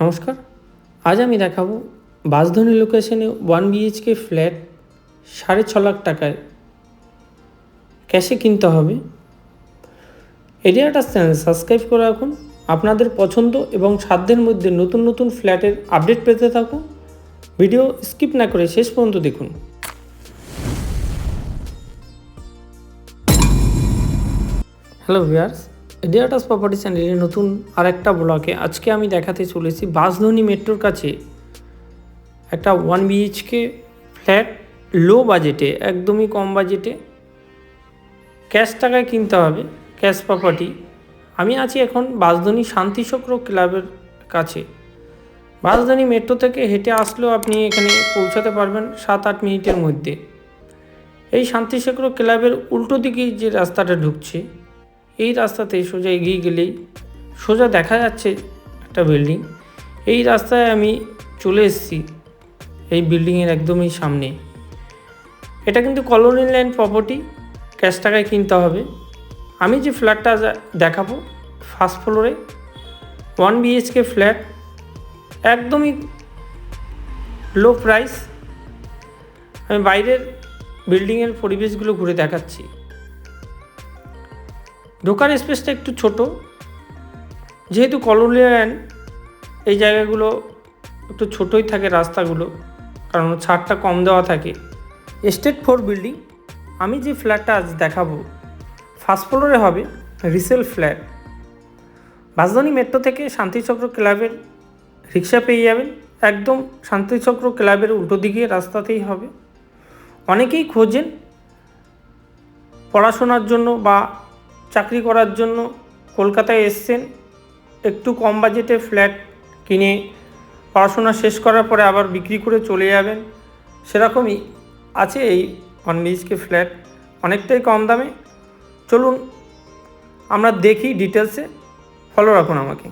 নমস্কার। আজ আমি দেখাবো বাসধনী লোকেশনে ওয়ান বিএইচকে ফ্ল্যাট সাড়ে ছ লাখ টাকায় ক্যাশে কিনতে হবে। এরিয়াটা চ্যানেল সাবস্ক্রাইব করে রাখুন। আপনাদের পছন্দ এবং সাধ্যের মধ্যে নতুন নতুন ফ্ল্যাটের আপডেট পেতে থাকুন। ভিডিও স্কিপ না করে শেষ পর্যন্ত দেখুন। হ্যালো ভিউয়ার্স এডিয়াটাস প্রপার্টি চ্যানেলের নতুন আরেকটা ব্লকে আজকে আমি দেখাতে চলেছি বাসধনী মেট্রোর কাছে একটা ওয়ান বিএইচকে ফ্ল্যাট লো বাজেটে একদমই কম বাজেটে ক্যাশ টাকায় কিনতে হবে ক্যাশ প্রপার্টি আমি আছি এখন বাসধনী শান্তিচক্র ক্লাবের কাছে। বাসধনী মেট্রো থেকে হেঁটে আসলেও আপনি এখানে পৌঁছাতে পারবেন সাত আট মিনিটের মধ্যে। এই শান্তিচক্র ক্লাবের উল্টো দিকে যে রাস্তাটা ঢুকছে এই রাস্তাতে সোজা এগিয়ে গেলেই সোজা দেখা যাচ্ছে একটা বিল্ডিং এই রাস্তায় আমি চলে এসেছি এই বিল্ডিংয়ের একদমই সামনে। এটা কিন্তু কলোনি ল্যান্ড প্রপার্টি ক্যাশ টাকায় কিনতে হবে। আমি যে ফ্ল্যাটটা দেখাবো ফার্স্ট ফ্লোরে ওয়ান বিএইচকে ফ্ল্যাট একদমই লো প্রাইস আমি বাইরের বিল্ডিংয়ের পরিবেশগুলো ঘুরে দেখাচ্ছি। ঢোকার স্পেসটা একটু ছোট। যেহেতু কলোনিয়ান এই জায়গাগুলো একটু ছোটোই থাকে রাস্তাগুলো, কারণ ছাড়টা কম দেওয়া থাকে। এস্টেট ফোর বিল্ডিং আমি যে ফ্ল্যাটটা আজ দেখাবো ফার্স্ট ফ্লোরে হবে রিসেল ফ্ল্যাট রাজধানী মেট্রো থেকে শান্তিচক্র ক্লাবের রিক্সা পেয়ে যাবেন। একদম শান্তিচক্র ক্লাবের উল্টো দিকে রাস্তাতেই হবে। অনেকেই খোঁজেন পড়াশোনার জন্য বা চাকরি করার জন্য কলকাতায় এসছেন। একটু কম বাজেটে ফ্ল্যাট কিনে পড়াশোনা শেষ করার পরে আবার বিক্রি করে চলে যাবেন। সেরকমই আছে এই ওয়ান বিএইচকে ফ্ল্যাট। অনেকটাই কম দামে। চলুন আমরা দেখি ডিটেলসে। ফলো রাখুন আমাকে।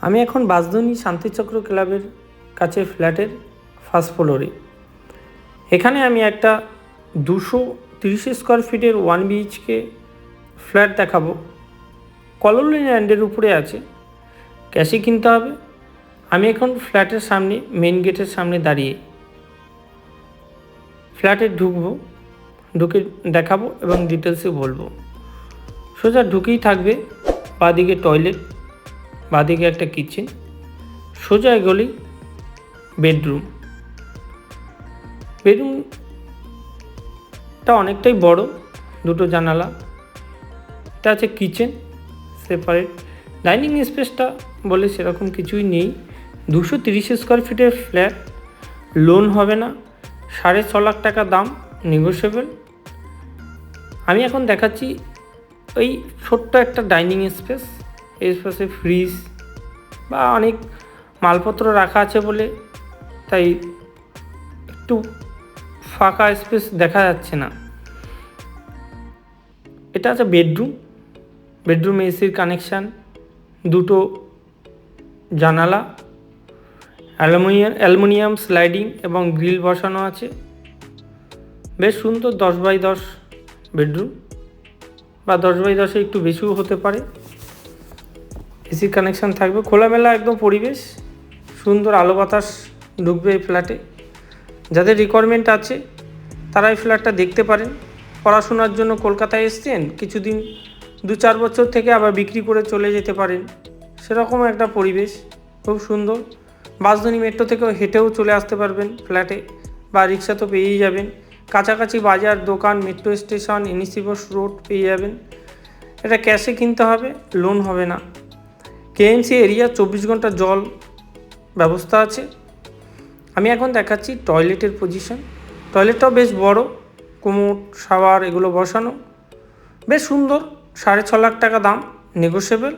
আমি এখন বাসধনী শান্তিচক্র ক্লাবের কাছে ফ্ল্যাটের ফার্স্ট ফ্লোরে। এখানে আমি একটা দুশো তিরিশ স্কোয়ার ফিটের ওয়ান বিএইচকে ফ্ল্যাট দেখাবো। কলোনি ল্যান্ডের উপরে আছে। ক্যাশে কিনতে হবে। আমি এখন ফ্ল্যাটের সামনে মেন গেটের সামনে দাঁড়িয়ে ফ্ল্যাটে ঢুকবো, ঢুকে দেখাবো এবং ডিটেলসে বলব। সোজা ঢুকেই থাকবে বাদিকে টয়লেট, বাদিকে একটা কিচেন, সোজা এগোলেই বেডরুম। বেডরুমটা অনেকটাই বড়, দুটো জানালা এটা আছে কিচেন সেপারেট ডাইনিং স্পেসটা বলে সেরকম কিছুই নেই। দুশো তিরিশ স্কোয়ার ফিটের ফ্ল্যাট লোন হবে না। সাড়ে ছ লাখ টাকা দাম নেগোসিয়েবল আমি এখন দেখাচ্ছি ওই ছোট্ট একটা ডাইনিং স্পেস। এই স্পেসে ফ্রিজ বা অনেক মালপত্র রাখা আছে বলে, তাই একটু ফাঁকা স্পেস দেখা যাচ্ছে না। এটা আছে বেডরুম বেডরুমে এসির কানেকশান, দুটো জানালা, অ্যালুমিনিয়াম অ্যালুমিনিয়াম স্লাইডিং এবং গ্রিল বসানো আছে। বেশ সুন্দর দশ বাই দশ বেডরুম, বা দশ বাই দশে একটু বেশিও হতে পারে। এসির কানেকশান থাকবে, খোলামেলা একদম পরিবেশ, সুন্দর আলো বাতাস ঢুকবে এই ফ্ল্যাটে। যাদের রিকোয়ারমেন্ট আছে, তারা এই ফ্ল্যাটটা দেখতে পারেন। পড়াশোনার জন্য কলকাতায় এসছেন, কিছুদিন দু চার বছর থেকে আবার বিক্রি করে চলে যেতে পারেন। সেরকম একটা পরিবেশ, খুব সুন্দর। বাসধনী মেট্রো থেকেও হেঁটেও চলে আসতে পারবেন ফ্ল্যাটে বা রিক্সা তো পেয়েই যাবেন। কাছাকাছি বাজার, দোকান, মেট্রো স্টেশন এনএসিবস রোড পেয়ে যাবেন। এটা ক্যাশে কিনতে হবে, লোন হবে না। কেএমসি এরিয়া চব্বিশ ঘণ্টা জল ব্যবস্থা আছে। আমি এখন দেখাচ্ছি টয়লেটের পজিশন। টয়লেটটাও বেশ বড় কোমোট শাওয়ার এগুলো বসানো। বেশ সুন্দর সাড়ে ছ লাখ টাকা দাম নেগোসিয়েবল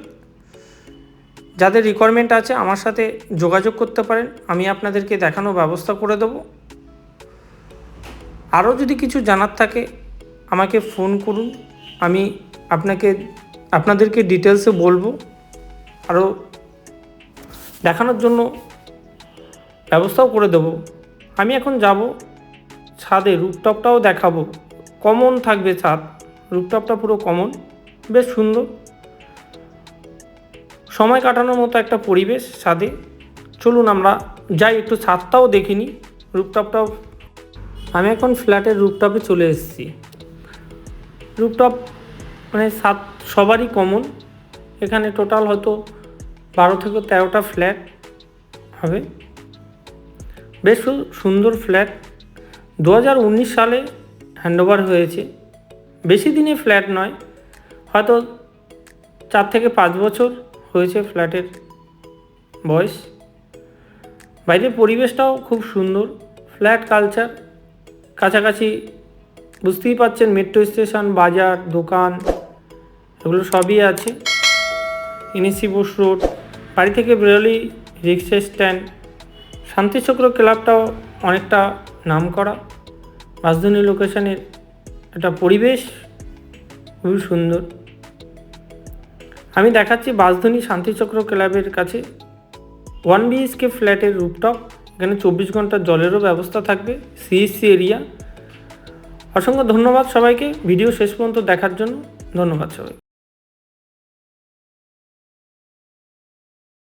যাদের রিকোয়ারমেন্ট আছে, আমার সাথে যোগাযোগ করতে পারেন। আমি আপনাদেরকে দেখানোর ব্যবস্থা করে দেবো। আরও যদি কিছু জানার থাকে, আমাকে ফোন করুন। আমি আপনাকে, আপনাদেরকে ডিটেলসে বলব। আরও দেখানোর জন্য ব্যবস্থাও করে দেবো। আমি এখন যাব ছাদে রুপটপটাও দেখাবো। কমন থাকবে ছাদ। রুপটপটা পুরো কমন। বেশ সুন্দর। সময় কাটানোর মতো একটা পরিবেশ ছাদে। চলুন আমরা যাই, একটু ছাদটাও দেখিনি রুপটপটাও আমি এখন ফ্ল্যাটের রুপটপে চলে এসেছি। রুপটপ মানে সাত সবারই কমন। এখানে টোটাল হয়তো বারো থেকে তেরোটা ফ্ল্যাট হবে। বেশ সুন্দর ফ্ল্যাট। দু হাজার উনিশ সালে হ্যান্ডওভার হয়েছে। বেশি দিনে ফ্ল্যাট নয় হয়তো চার থেকে পাঁচ বছর হয়েছে ফ্ল্যাটের বয়স। বাইরের পরিবেশটাও খুব সুন্দর, ফ্ল্যাট কালচার। কাছাকাছি বুঝতেই পাচ্ছেন মেট্রো স্টেশন, বাজার, দোকান, এগুলো সবই আছে। এনএসি বোস রোড, বাড়ি থেকে বেরোলেই রিক্সা স্ট্যান্ড। শান্তিচক্র ক্লাবটাও অনেকটা নাম করা রাজধানী লোকেশনের একটা পরিবেশ খুবই সুন্দর। আমি দেখাচ্ছি বাসধ্বনি শান্তিচক্র ক্লাবের কাছে। ওয়ান বিএসকে ফ্ল্যাটের রুপটপ এখানে চব্বিশ ঘণ্টা জলেরও ব্যবস্থা থাকবে সিএসসি এরিয়া অসংখ্য ধন্যবাদ সবাইকে, ভিডিও শেষ পর্যন্ত দেখার জন্য ধন্যবাদ সবাইকে।